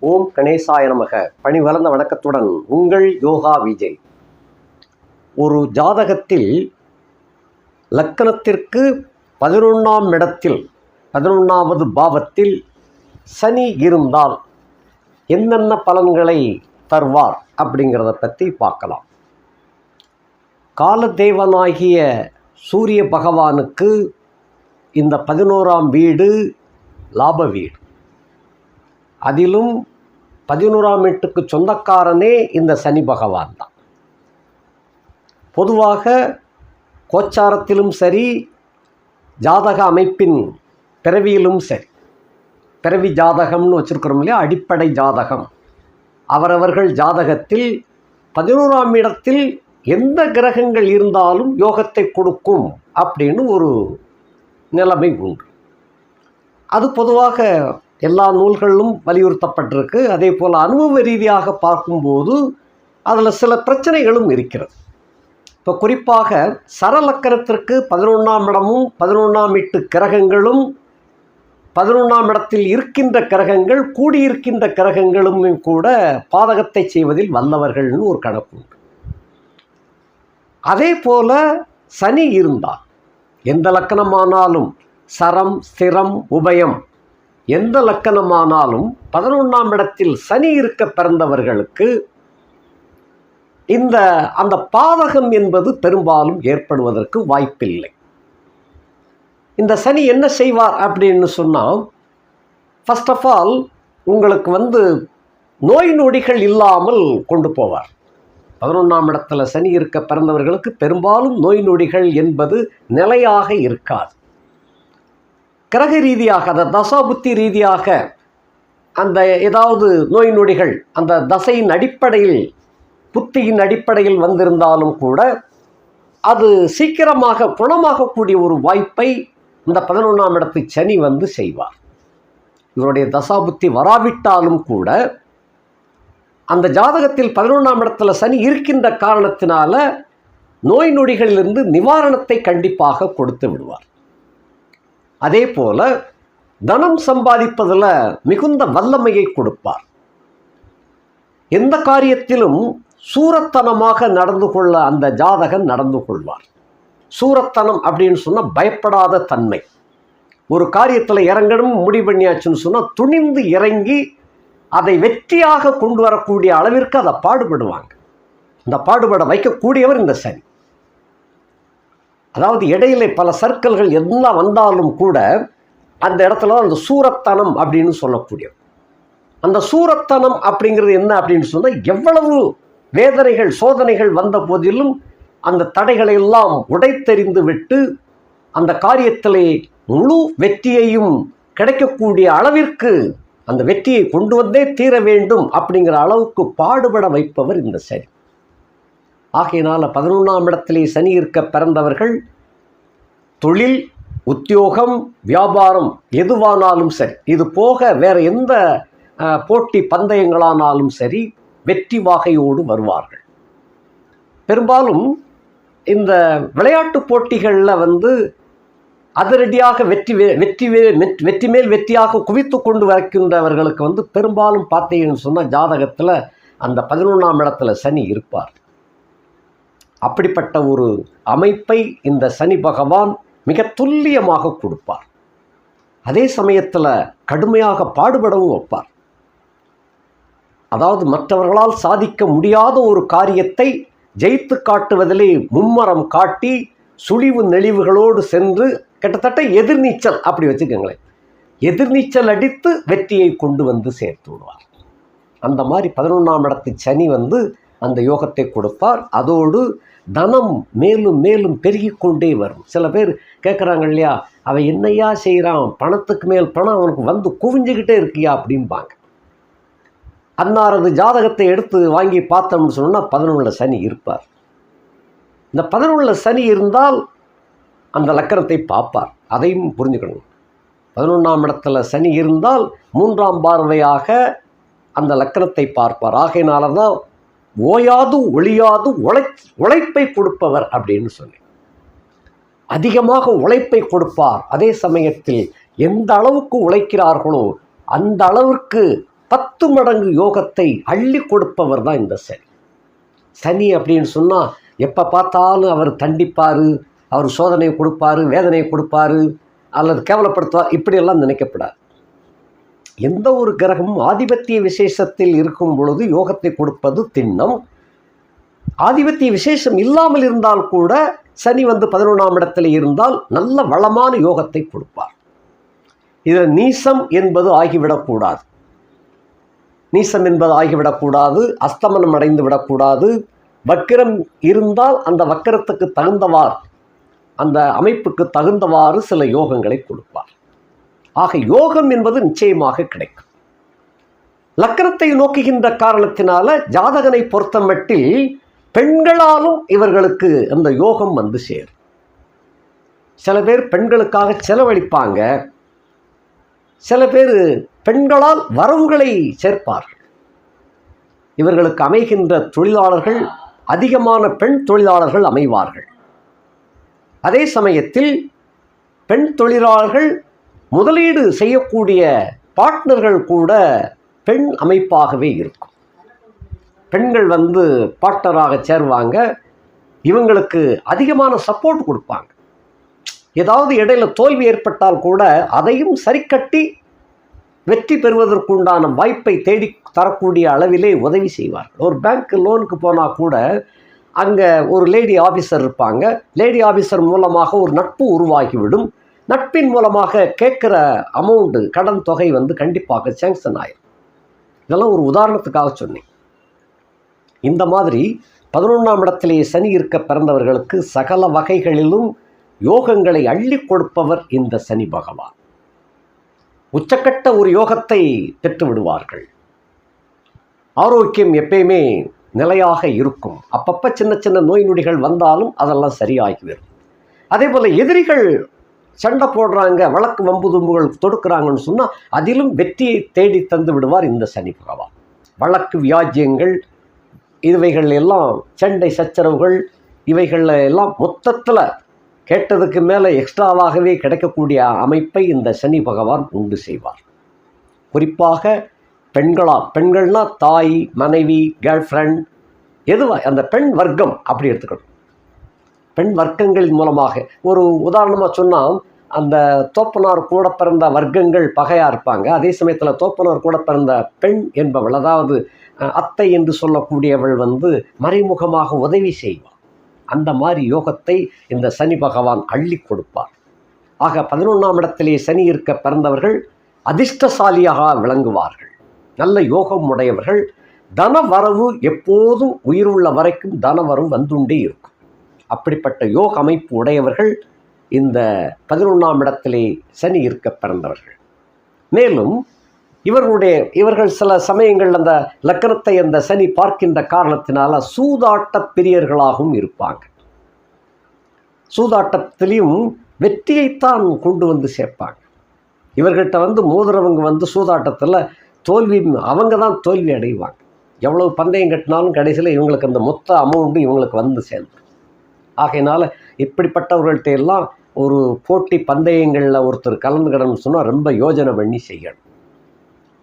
ஓம் கணேசாய நமக. பணி வளர்ந்த வணக்கத்துடன் உங்கள் யோகா விஜய். ஒரு ஜாதகத்தில் லக்கணத்திற்கு பதினொன்றாம் இடத்தில் பதினொன்றாவது பாவத்தில் சனி இருந்தால் என்னென்ன பலன்களை தருவார் அப்படிங்கிறத பற்றி பார்க்கலாம். காலதேவனாகிய சூரிய பகவானுக்கு இந்த பதினோராம் வீடு லாப வீடு. அதிலும் பதினோராம் வீட்டுக்கு சொந்தக்காரனே இந்த சனி பகவான் தான். பொதுவாக கோச்சாரத்திலும் சரி ஜாதக அமைப்பின் பிறவியிலும் சரி பிறவி ஜாதகம்னு வச்சுருக்கிறோம் இல்லையா? அடிப்படை ஜாதகம். அவரவர்கள் ஜாதகத்தில் பதினோராம் இடத்தில் எந்த கிரகங்கள் இருந்தாலும் யோகத்தை கொடுக்கும் அப்படின்னு ஒரு நிலைமை உண்டு. அது பொதுவாக எல்லா நூல்களிலும் வலியுறுத்தப்பட்டிருக்கு. அதே போல் அனுபவ ரீதியாக பார்க்கும்போது அதில் சில பிரச்சனைகளும் இருக்கிறது. இப்போ குறிப்பாக சரலக்கரத்திற்கு பதினொன்றாம் இடமும் பதினொன்றாம் இட்டு கிரகங்களும் பதினொன்றாம் இடத்தில் இருக்கின்ற கிரகங்கள் கூடியிருக்கின்ற கிரகங்களும் கூட பாதகத்தை செய்வதில் வல்லவர்கள்னு ஒரு கணக்கு உண்டு. அதே போல சனி இருந்தால் எந்த லக்கணமானாலும் சரம் ஸ்திரம் உபயம் எந்த லக்கணமானாலும் பதினொன்றாம் இடத்தில் சனி இருக்க பிறந்தவர்களுக்கு இந்த அந்த பாதகம் என்பது பெரும்பாலும் ஏற்படுவதற்கு வாய்ப்பில்லை. இந்த சனி என்ன செய்வார் அப்படின்னு சொன்னால் ஃபர்ஸ்ட் ஆஃப் ஆல் உங்களுக்கு வந்து நோய் நொடிகள் இல்லாமல் கொண்டு போவார். பதினொன்றாம் இடத்துல சனி இருக்க பிறந்தவர்களுக்கு பெரும்பாலும் நோய் நொடிகள் என்பது நிலையாக இருக்காது. கிரக ரீதியாக அந்த தசாபுத்தி ரீதியாக அந்த ஏதாவது நோய் நொடிகள் அந்த தசையின் அடிப்படையில் புத்தியின் அடிப்படையில் வந்திருந்தாலும் கூட அது சீக்கிரமாக குணமாகக்கூடிய ஒரு வாய்ப்பை இந்த பதினொன்றாம் இடத்து சனி வந்து செய்வார். இவருடைய தசாபுத்தி வராவிட்டாலும் கூட அந்த ஜாதகத்தில் பதினொன்றாம் இடத்துல சனி இருக்கின்ற காரணத்தினால நோய் நொடிகளிலிருந்து நிவாரணத்தை கண்டிப்பாக கொடுத்து விடுவார். அதே போல தனம் சம்பாதிப்பதில் மிகுந்த வல்லமையை கொடுப்பார். எந்த காரியத்திலும் சூரத்தனமாக நடந்து கொள்ள அந்த ஜாதகன் நடந்து கொள்வார். சூரத்தனம் அப்படின்னு சொன்னால் பயப்படாத தன்மை. ஒரு காரியத்தில் இறங்கணும் முடிவு பண்ணியாச்சுன்னு சொன்னால் துணிந்து இறங்கி அதை வெற்றியாக கொண்டு வரக்கூடிய அளவிற்கு அதை பாடுபடுவாங்க. இந்த பாடுபட வைக்கக்கூடியவர் இந்த சனி. அதாவது இடையில பல சர்க்கிள்கள் எல்லாம் வந்தாலும் கூட அந்த இடத்துல தான் அந்த சூரத்தனம் அப்படின்னு சொல்லக்கூடிய அந்த சூரத்தனம் அப்படிங்கிறது என்ன அப்படின்னு சொன்னால் எவ்வளவு வேதனைகள் சோதனைகள் வந்த போதிலும் அந்த தடைகளை எல்லாம் உடைத்தெறிந்து விட்டு அந்த காரியத்திலே முழு வெற்றியையும் கிடைக்கக்கூடிய அளவிற்கு அந்த வெற்றியை கொண்டு வந்தே தீர வேண்டும் அப்படிங்கிற அளவுக்கு பாடுபட வைப்பவர் இந்த சரி. ஆகையினால் பதினொன்றாம் இடத்திலே சனி இருக்க பிறந்தவர்கள் தொழில் உத்தியோகம் வியாபாரம் எதுவானாலும் சரி இது போக வேறு எந்த போட்டி பந்தயங்களானாலும் சரி வெற்றி வாகையோடு வருவார்கள். பெரும்பாலும் இந்த விளையாட்டு போட்டிகளில் வந்து அதிரடியாக வெற்றி வெற்றி வெற்றி- வெற்றி மேல் வெற்றியாக குவித்து கொண்டு வைக்கின்றவர்களுக்கு வந்து பெரும்பாலும் பார்த்தீங்கன்னு சொன்னால் ஜாதகத்தில் அந்த பதினொன்றாம் இடத்துல சனி இருப்பார். அப்படிப்பட்ட ஒரு அமைப்பை இந்த சனி பகவான் மிக துல்லியமாக கொடுப்பார். அதே சமயத்தில் கடுமையாக பாடுபடவும் வைப்பார். அதாவது மற்றவர்களால் சாதிக்க முடியாத ஒரு காரியத்தை ஜெயித்து காட்டுவதிலே மும்மரம் காட்டி சுழிவு நெளிவுகளோடு சென்று கிட்டத்தட்ட எதிர்நீச்சல் அப்படி வச்சுக்கோங்களேன். எதிர்நீச்சல் அடித்து வெற்றியை கொண்டு வந்து சேர்த்து விடுவார். அந்த மாதிரி பதினொன்றாம் இடத்து சனி வந்து அந்த யோகத்தை கொடுப்பார். அதோடு தனம் மேலும் மேலும் பெருகி கொண்டே வரும். சில பேர் கேட்குறாங்க இல்லையா? அவன் என்னையா செய்கிறான் பணத்துக்கு மேல் பணம் அவனுக்கு வந்து குவிஞ்சுக்கிட்டே இருக்கியா அப்படிம்பாங்க. அன்னாரது ஜாதகத்தை எடுத்து வாங்கி பார்த்தோம்னு சொன்னால் பதினொன்றில் சனி இருப்பார். இந்த பதினொன்றில் சனி இருந்தால் அந்த லக்கணத்தை பார்ப்பார். அதையும் புரிஞ்சுக்கணும். பதினொன்றாம் இடத்துல சனி இருந்தால் மூன்றாம் பார்வையாக அந்த லக்கணத்தை பார்ப்பார். ஆகையினால தான் ஓயாதும் ஒளியாதும் உழை உழைப்பை கொடுப்பவர் அப்படின்னு சொன்னேன் அதிகமாக உழைப்பை கொடுப்பார். அதே சமயத்தில் எந்த அளவுக்கு உழைக்கிறார்களோ அந்த அளவிற்கு பத்து மடங்கு யோகத்தை அள்ளி கொடுப்பவர் தான் இந்த சனி. சனி அப்படின்னு சொன்னால் எப்போ பார்த்தாலும் அவர் தண்டிப்பார் அவர் சோதனை கொடுப்பாரு வேதனை கொடுப்பார் அல்லது கேவலப்படுத்துவார் இப்படியெல்லாம் நினைக்கப்படாது. எந்த ஒரு கிரகமும் ஆதிபத்திய விசேஷத்தில் இருக்கும் பொழுது யோகத்தை கொடுப்பது திண்ணம். ஆதிபத்திய விசேஷம் இல்லாமல் இருந்தால் கூட சனி வந்து பதினொன்றாம் இடத்தில் இருந்தால் நல்ல வளமான யோகத்தை கொடுப்பார். இதில் நீசம் என்பது ஆகிவிடக்கூடாது நீசம் என்பது ஆகிவிடக்கூடாது அஸ்தமனம் அடைந்து விடக்கூடாது வக்கிரம் இருந்தால் அந்த வக்கிரத்துக்கு தகுந்தவாறு அந்த அமைப்புக்கு தகுந்தவாறு சில யோகங்களை கொடுப்பார். ஆக யோகம் என்பது நிச்சயமாக கிடைக்கும். லக்கணத்தை நோக்குகின்ற காரணத்தினால ஜாதகனை பொறுத்த மட்டில் பெண்களாலும் இவர்களுக்கு அந்த யோகம் வந்து சேரும். சில பேர் பெண்களுக்காக செலவழிப்பாங்க. சில பேர் பெண்களால் வரவுகளை சேர்ப்பார்கள். இவர்களுக்கு அமைகின்ற தொழிலாளர்கள் அதிகமான பெண் தொழிலாளர்கள் அமைவார்கள். அதே சமயத்தில் பெண் தொழிலாளர்கள் முதலீடு செய்யக்கூடிய பார்ட்னர்கள் கூட பெண் அமைப்பாகவே இருக்கும். பெண்கள் வந்து பார்ட்னராக சேருவாங்க. இவங்களுக்கு அதிகமான சப்போர்ட் கொடுப்பாங்க. ஏதாவது இடையில தோல்வி ஏற்பட்டால் கூட அதையும் சரிக்கட்டி வெற்றி பெறுவதற்குண்டான வாய்ப்பை தேடி தரக்கூடிய அளவிலே உதவி செய்வார்கள். ஒரு பேங்க் லோனுக்கு போனால் கூட அங்கே ஒரு லேடி ஆஃபீஸர் இருப்பாங்க. லேடி ஆஃபீஸர் மூலமாக ஒரு நட்பு உருவாகிவிடும். நட்பின் மூலமாக கேட்குற அமௌண்ட்டு கடன் தொகை வந்து கண்டிப்பாக சேங்ஷன் ஆயிரும். இதெல்லாம் ஒரு உதாரணத்துக்காக சொன்னேன். இந்த மாதிரி பதினொன்றாம் இடத்திலே சனி இருக்க பிறந்தவர்களுக்கு சகல வகைகளிலும் யோகங்களை அள்ளி கொடுப்பவர் இந்த சனி பகவான். உச்சக்கட்ட ஒரு யோகத்தை பெற்று விடுவார்கள். ஆரோக்கியம் எப்பயுமே நிலையாக இருக்கும். அப்பப்போ சின்ன சின்ன நோய் நொடிகள் வந்தாலும் அதெல்லாம் சரியாகிவிடும் அதே போல் எதிரிகள் சண்டை போடுறாங்க வழக்கு வம்பு தும்புகள் தொடுக்கிறாங்கன்னு சொன்னால் அதிலும் வெற்றியை தேடி தந்து விடுவார் இந்த சனி பகவான். வழக்கு வியாஜ்யங்கள் இவைகள் எல்லாம் சண்டை சச்சரவுகள் இவைகளில் எல்லாம் மொத்தத்தில் கேட்டதுக்கு மேலே எக்ஸ்ட்ராவாகவே கிடைக்கக்கூடிய அமைப்பை இந்த சனி பகவான் உண்டு செய்வார். குறிப்பாக பெண்களா பெண்கள்னால் தாய் மனைவி கேர்ள் ஃப்ரெண்ட் எதுவா அந்த பெண் வர்க்கம் அப்படி எடுத்துக்கணும். பெண் வர்க்கங்களின் மூலமாக. ஒரு உதாரணமாக சொன்னால் அந்த தோப்பனார் கூட பிறந்த வர்க்கங்கள் பகையாக இருப்பாங்க. அதே சமயத்தில் தோப்பனார் கூட பிறந்த பெண் என்பவள் அதாவது அத்தை என்று சொல்லக்கூடியவள் வந்து மறைமுகமாக உதவி செய்வாள். அந்த மாதிரி யோகத்தை இந்த சனி பகவான் அள்ளி கொடுப்பார். ஆக பதினொன்றாம் இடத்திலே சனி இருக்க பிறந்தவர்கள் அதிர்ஷ்டசாலியாக விளங்குவார்கள். நல்ல யோகம் உடையவர்கள். தன வரவு எப்போதும் உயிருள்ள வரைக்கும் தனவரவு வந்துண்டே இருக்கும். அப்படிப்பட்ட யோக அமைப்பு உடையவர்கள் இந்த பதினொன்றாம் இடத்திலே சனி இருக்க பிறந்தவர்கள். மேலும் இவர்களுடைய இவர்கள் சில சமயங்கள் அந்த லக்கணத்தை அந்த சனி பார்க்கின்ற காரணத்தினால சூதாட்ட பிரியர்களாகவும் இருப்பாங்க. சூதாட்டத்திலையும் வெற்றியைத்தான் கொண்டு வந்து சேர்ப்பாங்க. இவர்கிட்ட வந்து மோதுறவங்க வந்து சூதாட்டத்தில் தோல்வி அவங்க தான் தோல்வி அடைவாங்க. எவ்வளவு பந்தயம் கட்டினாலும் கடைசியில் இவங்களுக்கு அந்த மொத்த அமௌண்ட்டு இவங்களுக்கு வந்து சேர்ந்துடும் ஆகையினால இப்படிப்பட்டவர்கள்ட்ட எல்லாம் ஒரு போட்டி பந்தயங்களில் ஒருத்தர் கலந்துக்கணும்னு சொன்னால் ரொம்ப யோஜனை பண்ணி செய்யணும்.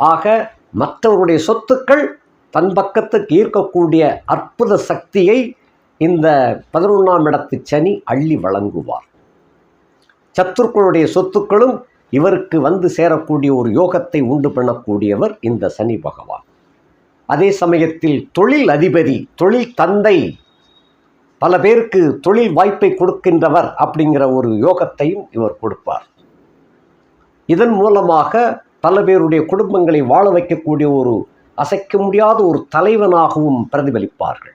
ஆக மற்றவருடைய சொத்துக்கள் தன் பக்கத்துக்கு ஈர்க்கக்கூடிய அற்புத சக்தியை இந்த பதினொன்றாம் இடத்து சனி அள்ளி வழங்குவார். சத்துருக்களுடைய சொத்துக்களும் இவருக்கு வந்து சேரக்கூடிய ஒரு யோகத்தை உண்டு பண்ணக்கூடியவர் இந்த சனி பகவான். அதே சமயத்தில் தொழில் அதிபதி தொழில் தந்தை பல பேருக்கு தொழில் வாய்ப்பை கொடுக்கின்றவர் அப்படிங்கிற ஒரு யோகத்தையும் இவர் கொடுப்பார். இதன் மூலமாக பல பேருடைய குடும்பங்களை வாழ வைக்கக்கூடிய ஒரு அசைக்க முடியாத ஒரு தலைவனாகவும் பிரதிபலிப்பார்கள்.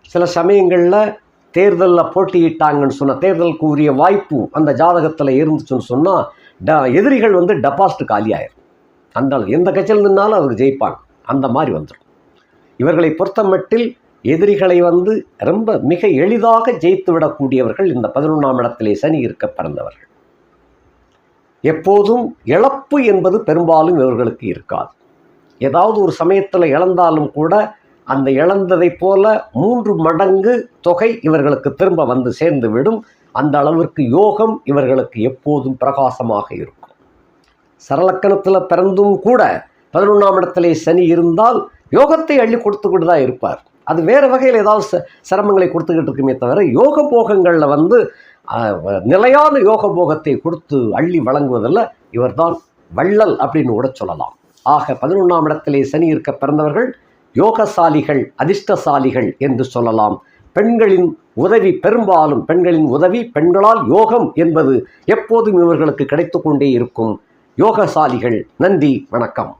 சில சமயங்களில் தேர்தலில் போட்டியிட்டாங்கன்னு சொன்ன தேர்தலுக்கு உரிய வாய்ப்பு அந்த ஜாதகத்தில் இருந்துச்சுன்னு சொன்னால் ட எதிரிகள் வந்து டெபாசிட் காலியாயிரும். அந்த எந்த கட்சியில் நின்னாலும் அதுக்கு ஜெயிப்பாங்க. அந்த மாதிரி வந்துடும் இவர்களை பொறுத்தமட்டில் எதிரிகளை வந்து ரொம்ப மிக எளிதாக ஜெயித்து விடக்கூடியவர்கள் இந்த பதினொன்றாம் இடத்திலே சனி இருக்க பிறந்தவர்கள். எப்போதும் இழப்பு என்பது பெரும்பாலும் இவர்களுக்கு இருக்காது. ஏதாவது ஒரு சமயத்தில் இழந்தாலும் கூட அந்த இழந்ததைப் போல மூன்று மடங்கு தொகை இவர்களுக்கு திரும்ப வந்து சேர்ந்து விடும் அந்த அளவிற்கு யோகம் இவர்களுக்கு எப்போதும் பிரகாசமாக இருக்கும். சரலக்கணத்தில் பிறந்தும் கூட பதினொன்றாம் இடத்திலே சனி இருந்தால் யோகத்தை அள்ளி கொடுத்துக்கொண்டு தான் இருப்பார். அது வேறு வகையில் ஏதாவது ச- சிரமங்களை கொடுத்துக்கிட்டு இருக்குமே தவிர யோக போகங்களில் வந்து நிலையான யோக போகத்தை கொடுத்து அள்ளி வழங்குவதில் இவர்தான் வள்ளல் அப்படின்னு கூட சொல்லலாம். ஆக பதினொன்றாம் இடத்திலே சனி இருக்க பிறந்தவர்கள் யோகசாலிகள் அதிர்ஷ்டசாலிகள் என்று சொல்லலாம். பெண்களின் உதவி பெரும்பாலும் பெண்களின் உதவி பெண்களால் யோகம் என்பது எப்போதும் இவர்களுக்கு கிடைத்து கொண்டே இருக்கும். யோகசாலிகள் நன்றி வணக்கம்.